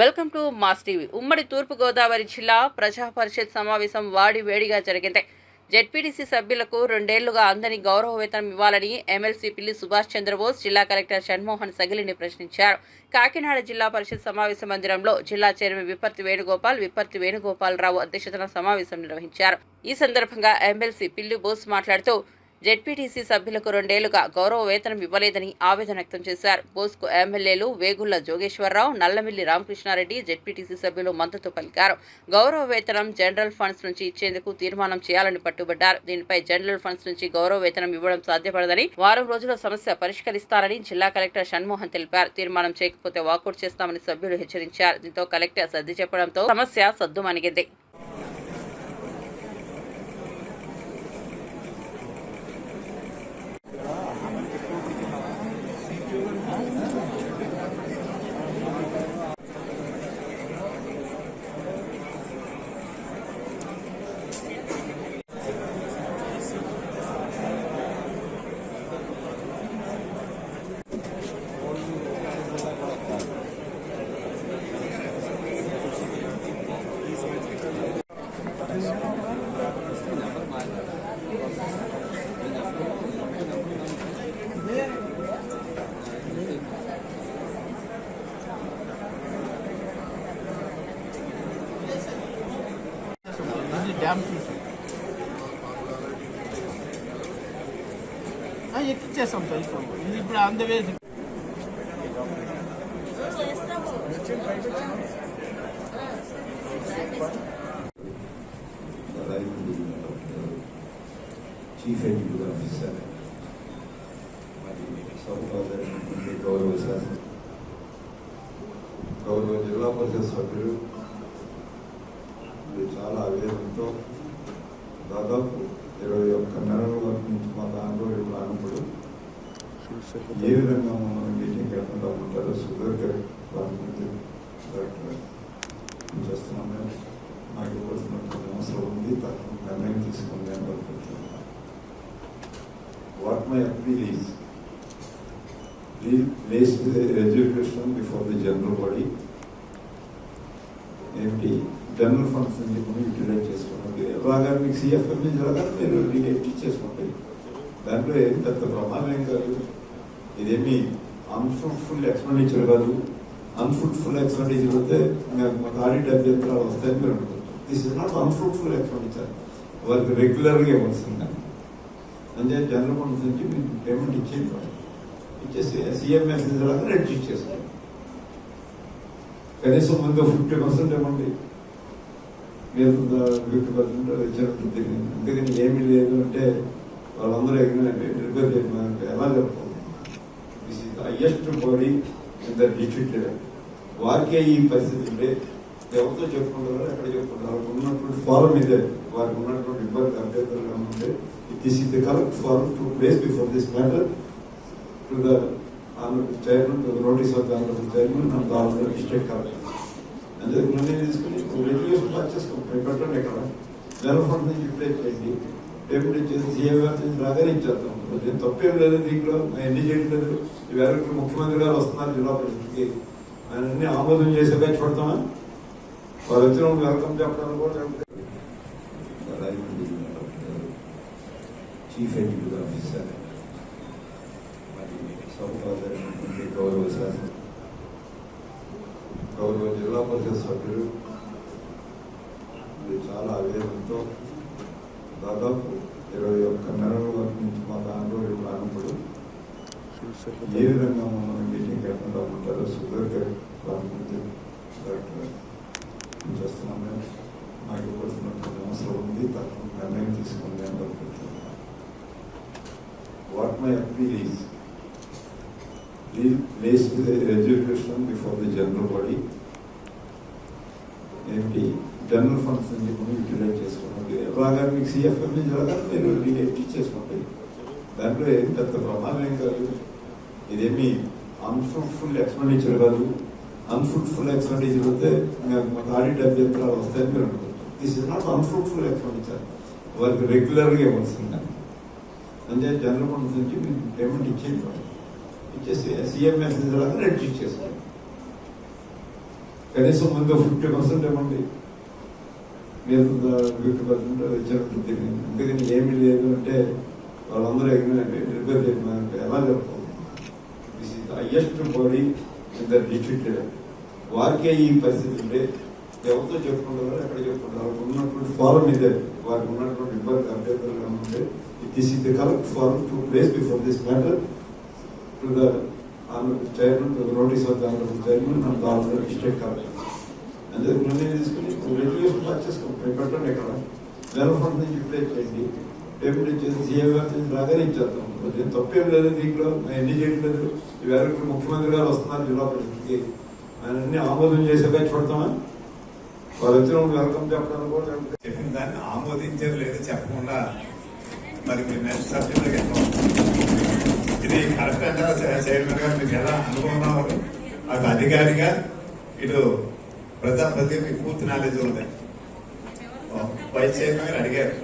Welcome to mass TV. ఉమ్మడి తూర్పుగోదావరి జిల్లా ప్రజా పరిషత్ సమావేశం వాడి వేడిగా జరిగింది. జెడ్పీటీసీ సభ్యులకు రెండేళ్ళుగా అందని గౌరవ వేతనం ఇవ్వాలని ఎమ్మెల్సీ పిల్లి సుభాష్ చంద్రబోస్ జిల్లా కలెక్టర్ షణ్మోహన్ సగిలిని ప్రశ్నించారు. కాకినాడ జిల్లా పరిషత్ సమావేశ మందిరంలో జిల్లా చైర్మన్ విప్పర్తి వేణుగోపాల్ విప్పర్తి వేణుగోపాలరావు అధ్యక్షతన సమావేశం నిర్వహించారు. ఈ సందర్భంగా ఎమ్మెల్సీ పిల్లి బోస్ మాట్లాడుతూ జెడ్పీటీసీ సభ్యులకు రెండేళ్ళుగా గౌరవ వేతనం ఇవ్వలేదని ఆవేదన వ్యక్తం చేశారు. బోస్కు ఎమ్మెల్యేలు వేగుళ్ళ జోగేశ్వరరావు నల్లమిల్లి రామకృష్ణారెడ్డి జెడ్పీటీసీ సభ్యులు మద్దతు పలికారు. గౌరవ వేతనం జనరల్ ఫండ్స్ నుంచి ఇచ్చేందుకు తీర్మానం చేయాలని పట్టుబడ్డారు. దీనిపై జనరల్ ఫండ్స్ నుంచి గౌరవ వేతనం ఇవ్వడం సాధ్యపడదని వారం రోజుల సమస్య పరిష్కరిస్తారని జిల్లా కలెక్టర్ షణ్మోహన్ తెలిపారు. తీర్మానం చేయకపోతే వాకౌట్ చేస్తామని సభ్యులు హెచ్చరించారు. దీంతో కలెక్టర్ సర్ది చెప్పడంతో సమస్య సద్దుమణిగింది ఇది డ్యామ్ చూసి ఎక్కిచ్చేస్తాం సార్ ఇప్పుడు ఇది ఇప్పుడు అందవేసి చీఫ్ ఎగ్జిక్యూటివ్ ఆఫీసర్ మరి సౌకర్యమైనటువంటి గౌరవ శాసన గౌరవ జిల్లా పరిషత్ సభ్యులు. చాలా ఆవేదనతో దాదాపు ఇరవై ఒక్క నెలల వరకు నుంచి మా దాంట్లో రానప్పుడు ఏ విధంగా మనం మీటింగ్ వెళ్తుంటా ఉంటారో సుదీర్ఘ ప్రాతినిధ్యం డైరెక్టర్ చేస్తున్నాం. మేము నాకు ఇవ్వాల్సినటువంటి అవసరం ఉంది తప్ప నిర్ణయం తీసుకుంది అని అనుకుంటున్నాను what my appeal is place education before the general body ఏమిటి జనరల్ ఫండ్స్ అని చెప్పి యూటిలైజ్ చేసుకోండి ఎలాగా మీకు సిఎఫ్ఎం నుంచి రాగా మీరు రిలేట్ చేసుకోండి దాంట్లో ఏం పెద్ద ప్రమాదం ఏం కాదు. ఇదేమి అన్ఫ్రూట్ఫుల్ ఎక్స్పెండిచర్ కాదు. అన్ఫ్రూట్ఫుల్ ఎక్స్పెండిచర్ అయితే మాకు ఆడిట్ అభ్యంతరాలు వస్తాయని మీరు అనుకుంటారు. This is not unfruitful expenditure వారికి రెగ్యులర్గా ఇవ్వాల్సిందే. అంటే జనరల్ ఫండ్స్ నుంచి మీకు పేమెంట్ ఇచ్చేయండి. ఇచ్చేసి సిఎంఎస్ లాగా రెడ్యూస్ ఇచ్చేస్తారు కనీసం ముందు ఫిఫ్టీ పర్సెంట్ ఇవ్వండి. మీరు ఫిఫ్టీ అందుకని ఏమీ లేదు అంటే వాళ్ళందరూ రిపేర్ చేయడానికి ఎలా చెప్పుకోవాలి this is highest body in the district వారికే ఈ పరిస్థితి ఉంటే ఎవరితో చెప్పుకుంటారో ఎక్కడ చెప్పుకుంటారు వాళ్ళకి ఉన్నటువంటి ఫారం ఇదే. వారికి ఉన్నటువంటి ఇబ్బంది అభ్యర్థులు ఉంటే this is the correct form to place before this matter to the chairman to the notice of the chairman and district collector అంటే ముందే తీసుకుని రెగ్యులేషన్ పాస్ చేసుకోండి పెట్టండి ఇక్కడ జనరల్ ఫండ్ నుంచి ఇప్పుడే చేయండి పేమెంట్ ఇచ్చేసి సీఎం గారు నుంచి రాగానే ఇచ్చేస్తాం. నేను తప్పేం లేదు దీంట్లో. ఎన్ని చేయట్లేదు ఈవేళ ముఖ్యమంత్రి గారు వస్తున్నారు జిల్లా పరిషత్కి. ఆయన అన్ని ఆమోదం చేసే చేసేగా చూడతామా వారు వచ్చిన వెల్కమ్ చెప్పడానికి కూడా చీఫ్ ఎగ్జిక్యూటివ్ ఆఫీసర్ మరి గౌరవ శాసన గౌరవ జిల్లా పరిషత్ సభ్యులు ఇది చాలా ఆవేదనతో దాదాపు ఇరవై ఒక్క నెలల వరకు నుంచి మా దాంట్లో రానప్పుడు ఏ విధంగా మనం మీటింగ్ వెళ్తుంటా ఉంటారో సుదీర్ఘ ప్రాతినిధ్యం డైరెక్టర్ చేస్తున్నాం. మేము నాకు ఇవ్వాల్సినటువంటి అవసరం ఉంది. తప్ప నిర్ణయం తీసుకుంది అని అనుకుంటున్నాను what my appeal is place education before the general body ఏమిటి? జనరల్ ఫండ్స్ అని చెప్పి యూటిలైజ్ చేసుకోండి ఎలాగా మీకు సిఎఫ్ఎం నుంచి మీరు రిలేట్ చేసుకోండి దాంట్లో ఏం పెద్ద ప్రమాదం ఏం కాదు. ఇదేమి అన్ఫ్రూట్ఫుల్ ఎక్స్పెండిచర్ కాదు. అన్ఫ్రూట్ఫుల్ ఎక్స్పెండిచర్ అయితే ఇంకా మాకు ఆడిట్ అభ్యంతరాలు వస్తాయని మీరు అనుకుంటారు. This is not unfruitful expenditure వారికి రెగ్యులర్గా ఇవ్వాల్సిందే అంటే జనరల్ ఫండ్స్ నుంచి మీరు పేమెంట్ ఇచ్చేది ఇచ్చేసి సిఎంఎస్ లాగా రెడ్యూస్ చేసుకోండి. కనీసం ముందు ఫిఫ్టీ పర్సెంట్ ఇవ్వండి. మిగతా ఫిఫ్టీ పర్సెంట్ ఇచ్చినట్టు అందుకని ఏమి లేదు అంటే వాళ్ళందరూ ఎగ్జిట్ రిపేర్ చేయడానికి ఎలా జరుపుకోవాలి this is highest body in the district వారికే ఈ పరిస్థితి ఉంటే ఎవరితో చెప్పుకుంటారో ఎక్కడ చెప్పుకుంటారు వాళ్ళకి ఉన్నటువంటి ఫారం ఇదే. వారికి ఉన్నటువంటి ఇబ్బంది అభ్యర్థులుగా ఉంటే this is the correct form to place before this matter to the chairman to notice of chairman and the district collector అదే నిర్ణయం తీసుకుని రెగ్యులేషన్ పాస్ చేసుకోండి పెట్టండి ఇక్కడ. వేల ఫండ్ నుంచి రిప్లేస్ చేయండి. పేమెంట్ ఇచ్చేసి సీఎం గారు రాగానే ఇచ్చేద్దాం ఏం తప్పేం లేదు దీంట్లో ఎన్ని చేయట్లేదు. ఈవేళ ఇప్పుడు ముఖ్యమంత్రి గారు వస్తున్నారు జిల్లా పరిషత్కి. ఆయన అన్ని ఆమోదం చేసాక చూడతామా? వాళ్ళు వచ్చినప్పుడు వెల్కమ్ చెప్పడానికి కూడా లేకపోతే చెప్పిన దాన్ని ఆమోదించారు లేదో చెప్పకుండా మరి మీరు నెక్స్ట్ సబ్జెక్ట్లోకి వెళ్తాం ఇది కరెక్ట్ అంటారా చై- చైర్మన్ గారు మీకు ఎలా అనుకున్నారు అది అధికారిగా ఇటు ప్రజాప్రతి మీకు పూర్తి నాలెడ్జ్ ఉంది. వైస్ చైర్మన్ గారు అడిగారు.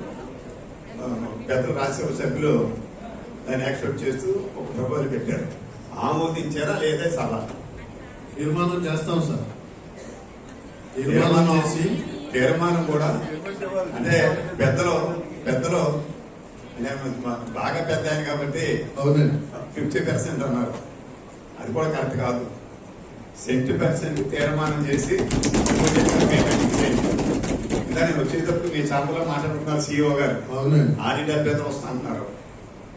పెద్దలు రాజ్యసభ సభ్యులు దాన్ని యాక్సెప్ట్ చేస్తూ ఒక ప్రపోజల్ పెట్టారు. ఆమోదించారా లేదా సభ తీర్మానం చేస్తాం సార్. తీర్మానం చేసి తీర్మానం కూడా అంటే పెద్దలు పెద్దలు బాగా పెద్ద ఆయన కాబట్టి అవునండి. ఫిఫ్టీ పర్సెంట్ అన్నారు. అది కూడా కరెక్ట్ కాదు. సెవెంటీ పర్సెంట్ తీర్మానం చేసి పేమెంట్ ఇచ్చేయండి. ఇంకా నేను వచ్చేటప్పుడు మీ సభలో మాట్లాడుతున్నారు సిఇఓ గారు. అవునండి. ఆడిట్ అభ్యర్థులు వస్తా అంటున్నారు.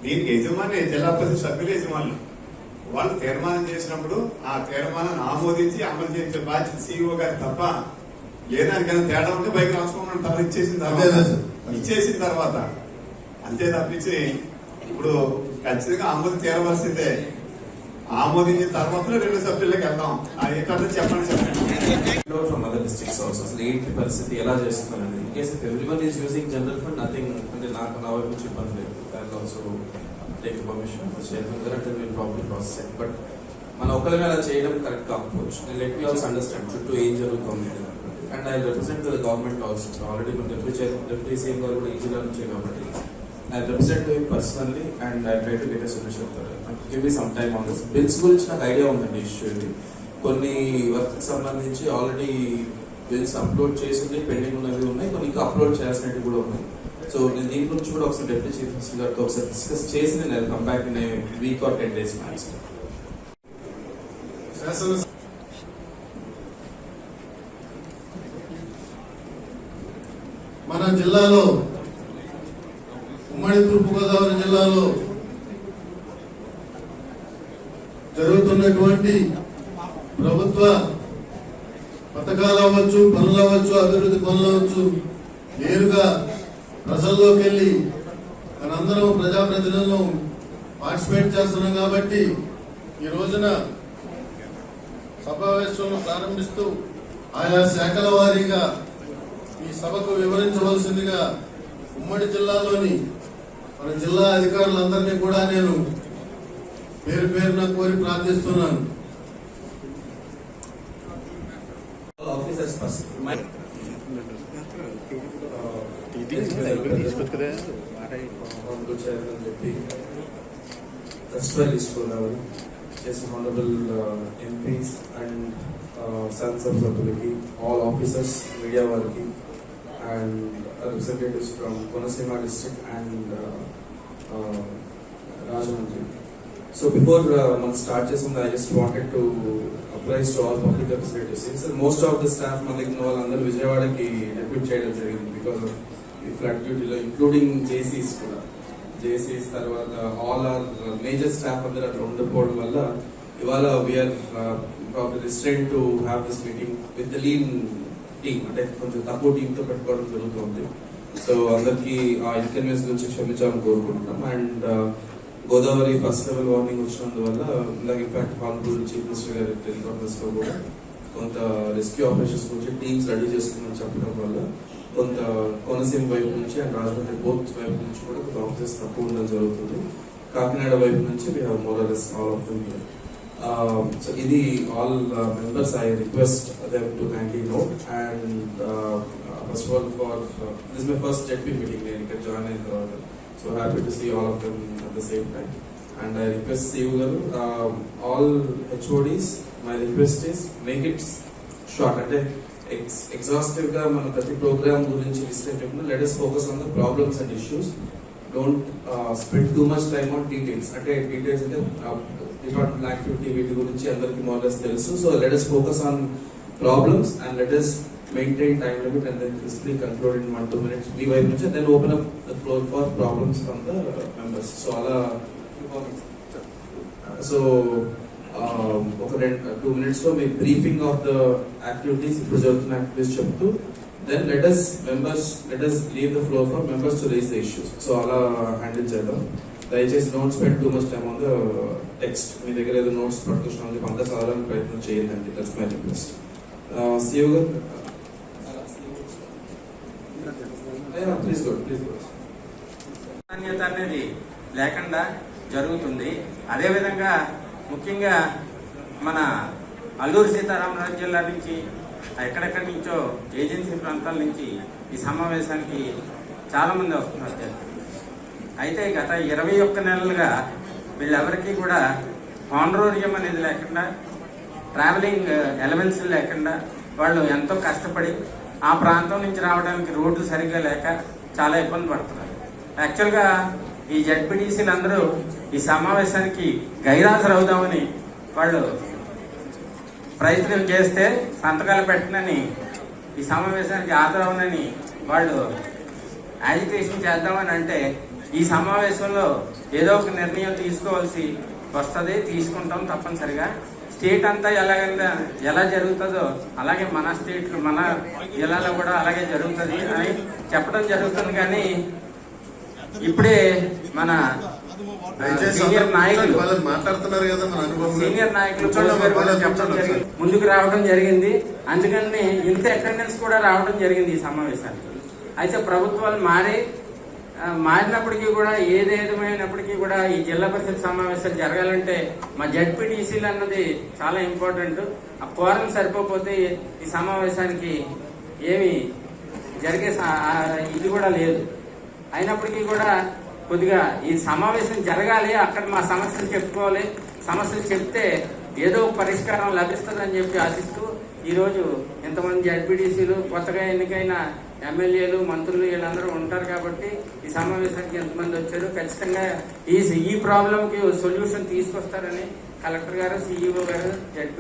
దీనికి యజమాని జిల్లా పరిషత్ సభ్యులు యజమానులు. వాళ్ళు తీర్మానం చేసినప్పుడు ఆ తీర్మానాన్ని ఆమోదించి అమలు చేయించే బాధ్యత సీఈఓ గారు తప్ప లేదానికైనా తేడా ఉంటే బయట రాసుకోమని తల ఇచ్చేసిన తర్వాత. ఇచ్చేసిన తర్వాత అంతే తప్పించి ఇప్పుడు ఖచ్చితంగా ఆమోదం తీరవలసిందే. ఆమోదించిన తర్వాత రెండు సభ్యులకు వెళ్దాం. అది ఏంటంటే చెప్పండి చెప్పండి. Out from other districts అసలు ఏంటి పరిస్థితి? ఎలా చేస్తున్నారండి? In case everyone is using general fund nothing అంటే నాకు నా వైపు నుంచి ఇబ్బంది లేదు. దాని ఆల్సో టేక్ పర్మిషన్ చైర్మన్ గారు అంటే మీరు ప్రాబ్లమ్ ప్రాసెస్ బట్ మన ఒకరిగా అలా చేయడం కరెక్ట్ కాకపోవచ్చు. నేను లెట్ మీ ఆల్సో అండర్స్టాండ్ చుట్టూ ఏం జరుగుతుంది? And I represent the government also already మన డిప్యూటీ చైర్ డిప్యూటీ సీఎం గారు కూడా ఈ జిల్లా నుంచే కాబట్టి I represent him personally and I try to get a solution give me some time on this bills గురించి నాకు ఐడియా ఉందండి ఇష్యూ ఇది కొన్ని వర్క్ సంబంధించి ఆల్రెడీ బిల్స్ అప్లోడ్ చేసింది పెండింగ్ ఉన్నవి ఉన్నాయి. కొన్ని ఇంకా అప్లోడ్ చేయాల్సినవి కూడా ఉన్నాయి. సో నేను దీని గురించి కూడా ఒకసారి డెప్యూటీ చీఫ్ మినిస్టర్ గారితో ఒకసారి డిస్కస్ చేసి నేను come back in week or ten days max మన జిల్లాలో ఉమ్మడి తూర్పుగోదావరి జిల్లాలో జరుగుతున్నటువంటి ప్రభుత్వ పథకాలు అవ్వచ్చు పనులు అవ్వచ్చు అభివృద్ధి పనులు అవ్వచ్చు నేరుగా ప్రజల్లోకి వెళ్ళి మనందరం ప్రజాప్రతినిధులను పార్టిసిపేట్ చేస్తున్నాం కాబట్టి ఈ రోజున సమావేశంలో ప్రారంభిస్తూ ఆయా శాఖల వారీగా ఈ సభకు వివరించవలసిందిగా ఉమ్మడి జిల్లాలోని మన జిల్లా అధికారులందరినీ కూడా నేను పేరు పేరున కోరి ప్రార్థిస్తున్నాను. చేసిన హానరబుల్ ఎంపీస్ అండ్ సన్స్ సభ్యులకి ఆల్ ఆఫీసర్స్ మీడియా వారికి and representatives from Konaseema district and Rajahmundry so before మనం స్టార్ట్ చేసింది I just wanted to apologise to all public representatives sir most of the staff మన దగ్గర ఉన్న వాళ్ళందరూ విజయవాడకి డెప్యూట్ చేయడం జరిగింది బికాస్ ఆఫ్ ఈ ఫ్లడ్ డ్యూటీలో ఇంక్లూడింగ్ జేసీస్ కూడా. జేసీస్ తర్వాత ఆల్ ఆర్ మేజర్ స్టాఫ్ అందరూ అట్లా ఉండకపోవడం వల్ల ఇవాళ we're problem restraint to have this meeting with the lean team అంటే కొంచెం తక్కువ టీంతో పెట్టుకోవడం జరుగుతుంది. సో అందరికీ ఆ ఇన్కన్వీనియన్స్ గురించి క్షమించాలని కోరుకుంటున్నాం. And uh, Godavari first level warning వచ్చినందువల్ల ఇందాక in fact honourable chief minister గారి టెలికాన్ఫరెన్స్లో కూడా కొంత రెస్క్యూ ఆపరేషన్స్ గురించి టీమ్స్ రెడీ చేసుకున్నాం చెప్పడం వల్ల కొంత కోనసీమ వైపు నుంచి అండ్ రాజమండ్రి బోత్ వైపు నుంచి కూడా కొంత ఆఫీసర్స్ తక్కువ ఉండడం జరుగుతుంది. కాకినాడ వైపు నుంచి we have more all of them so ఇది all members I request them to kindly note and first of all for this my first ZP meeting నేను ఇక్కడ జాయిన్ అయిన తర్వాత so happy to see all of them at the same time and I request CEO గారు all HODs my request is make it short అంటే ఎక్స్ ఎగ్జాస్టివ్గా మన ప్రతి ప్రోగ్రామ్ గురించి డిస్కస్ చేయకుండా let us focus on the problems and issues don't spend too much time on details అంటే details అంటే డిపార్ట్మెంట్ యాక్టివిటీ వీటి గురించి అందరికి మోడల్స్ తెలుసు. So let us focus on problems and let us maintain time limit and then crisply conclude in one two minutes మీ వైపు నుంచి then open up the floor for problems from the members so అలా so ఒక రెండు two మినిట్స్లో మీ briefing of the activities ఇప్పుడు జరుగుతున్న activities చెప్తూ then let us members let us leave the floor for members to raise the issues so అలా handle చేద్దాం దయచేసి నోట్స్ పెట్టి too much time on the text మీ దగ్గర ఏదో నోట్స్ పట్టుకొచ్చిన చెప్పి అంతా చదవడానికి ప్రయత్నం చేయండి దట్స్ మై రిక్వెస్ట్ సీఓ గారు ప్లీజ్ గో ప్లీజ్ గో నాణ్యత అనేది లేకుండా జరుగుతుంది. అదేవిధంగా ముఖ్యంగా మన అల్లూరు సీతారామరాజు జిల్లా నుంచి ఎక్కడెక్కడి నుంచో ఏజెన్సీ ప్రాంతాల నుంచి ఈ సమావేశానికి చాలా మంది వస్తున్నారు అయితే గత ఇరవై ఒక్క నెలలుగా వీళ్ళెవరికీ కూడా హానరోరియం అనేది లేకుండా ట్రావెలింగ్ uh, ఎలవెన్స్ లేకుండా వాళ్ళు ఎంతో కష్టపడి ఆ ప్రాంతం నుంచి రావడానికి రోడ్లు సరిగ్గా లేక చాలా ఇబ్బంది పడుతున్నారు. యాక్చువల్గా ఈ జడ్పీటీసీలు అందరూ ఈ సమావేశానికి గైరాజరు అవుదామని వాళ్ళు ప్రయత్నం చేస్తే సంతకాలు పెట్టనని ఈ సమావేశానికి హాజరవనని వాళ్ళు యాజిటేషన్ చేద్దామని అంటే ఈ సమావేశంలో ఏదో ఒక నిర్ణయం తీసుకోవాల్సి వస్తుంది తీసుకుంటాం తప్పనిసరిగా. స్టేట్ అంతా ఎలాగైనా ఎలా జరుగుతుందో అలాగే మన స్టేట్ మన జిల్లాలో కూడా అలాగే జరుగుతుంది అని చెప్పడం జరుగుతుంది కానీ ఇప్పుడే మన సీనియర్ నాయకులు మాట్లాడుతున్నారు కదా సీనియర్ నాయకులు. ముందుకు రావడం జరిగింది. అందుకని ఇంత అటెండెన్స్ కూడా రావడం జరిగింది ఈ సమావేశానికి. అయితే ప్రభుత్వాలు మారి మారినప్పటికీ కూడా ఏదేమైనప్పటికీ కూడా ఈ జిల్లా పరిషత్ సమావేశాలు జరగాలంటే మా జడ్పీటీసీలు అన్నది చాలా ఇంపార్టెంట్. ఆ కోరం సరిపోతే ఈ సమావేశానికి ఏమి జరిగే ఇది కూడా లేదు. అయినప్పటికీ కూడా కొద్దిగా ఈ సమావేశం జరగాలి అక్కడ మా సమస్యలు చెప్పుకోవాలి. సమస్యలు చెప్తే ఏదో పరిష్కారం లభిస్తుందని చెప్పి ఆశిస్తూ ఈరోజు ఇంతమంది జడ్పీటీసీలు కొత్తగా ఎన్నికైన ఎమ్మెల్యేలు మంత్రులు వీళ్ళందరూ ఉంటారు కాబట్టి ఈ సమావేశానికి ఎంతమంది వచ్చారు ఖచ్చితంగా ఈ ఈ ప్రాబ్లంకి సొల్యూషన్ తీసుకొస్తారని కలెక్టర్ గారు సీఈఓ గారు జడ్పీ